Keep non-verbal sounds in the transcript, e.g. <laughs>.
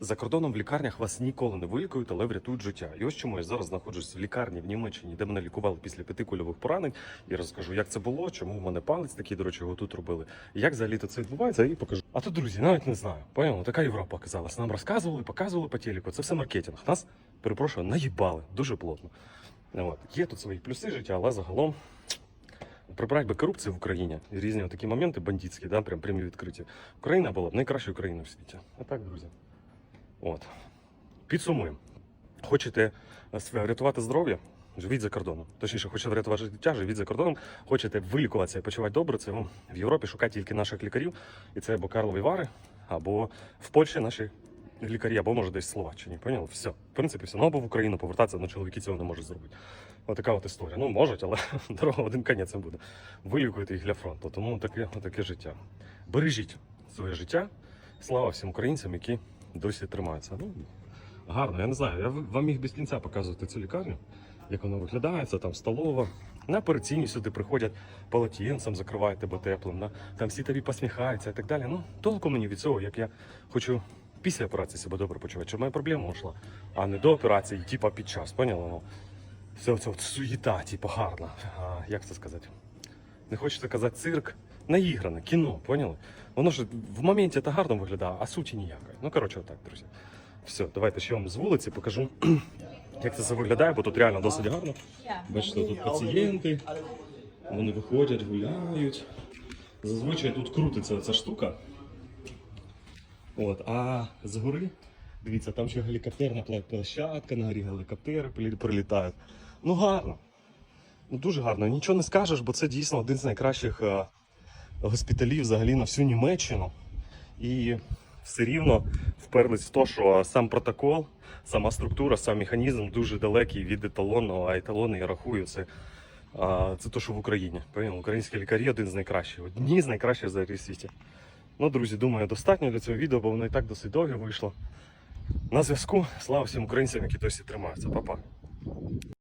За кордоном в лікарнях вас ніколи не вилікують, але врятують життя. І ось чому я зараз знаходжусь в лікарні в Німеччині, де мене лікували після п'яти кульових поранень. І розкажу, як це було, чому в мене палець такий, до речі, його тут робили. Як взагалі це відбувається, і покажу. А тут, друзі, навіть не знаю. Поняли? Така Європа оказалась. Нам розказували, показували по телеку. Це все маркетинг. Нас, перепрошую, наїбали дуже плотно. От. Є тут свої плюси життя, але загалом. Прибрати би корупцію в Україні і різні такі моменти бандитські, да, прям прямі відкриті. Україна була б найкращою країною в світі. А так, друзі. От. Підсумуємо. Хочете е, врятувати здоров'я? Живіть за кордоном. Точніше, хочете врятувати життя, живіть за кордоном. Хочете вилікуватися і почувати добре, це вам в Європі шукати тільки наших лікарів. І це або Карлові Вари, або в Польщі наші лікарі, або може десь в Словаччині. Поняли? Все. В принципі, все. Ну або в Україну повертатися, але чоловіки цього не можуть зробити. Отака от історія. Ну, можуть, але <laughs> дорога один кінець не буде. Вилікуєте їх для фронту. Тому таке, таке життя. Бережіть своє життя. Слава всім українцям, які досі тримаються. Ну, гарно, я не знаю. Я вам міг без кінця показувати цю лікарню, як вона виглядає, це там столова. На операційні сюди приходять полотенцем, закривають тебе теплим. Да? Там всі тобі посміхаються і так далі. Ну, толку мені від цього, як я хочу після операції себе добре почувати, щоб моя проблема йшла, а не до операції, типа під час. Поняли? Ну, все це суєта, типу, гарна. Як це сказати? Не хочеться казати цирк. Наігране, кіно, поняли? Воно ж в моменті це гарно виглядає, а суті ніякої. Ну, коротше, отак, друзі. Все, давайте ще вам з вулиці покажу, як це все виглядає, бо тут реально досить гарно. Бачите, тут пацієнти, вони виходять, гуляють. Зазвичай тут крутиться ця штука. От, а згори, дивіться, там ще гелікоптерна площадка, на горі гелікоптери прилітають. Ну гарно. Ну дуже гарно. Нічого не скажеш, бо це дійсно один з найкращих е, госпіталів взагалі на всю Німеччину. І все рівно вперлись в те, що сам протокол, сама структура, сам механізм дуже далекий від еталонного, а еталони, я рахую, це, це те, що в Україні. Поняли? Українські лікарі один з найкращих, одні з найкращих в світі. Ну, друзі, думаю, достатньо для цього відео, бо воно і так досить довге вийшло. На зв'язку. Слава всім українцям, які досі тримаються. Па-па.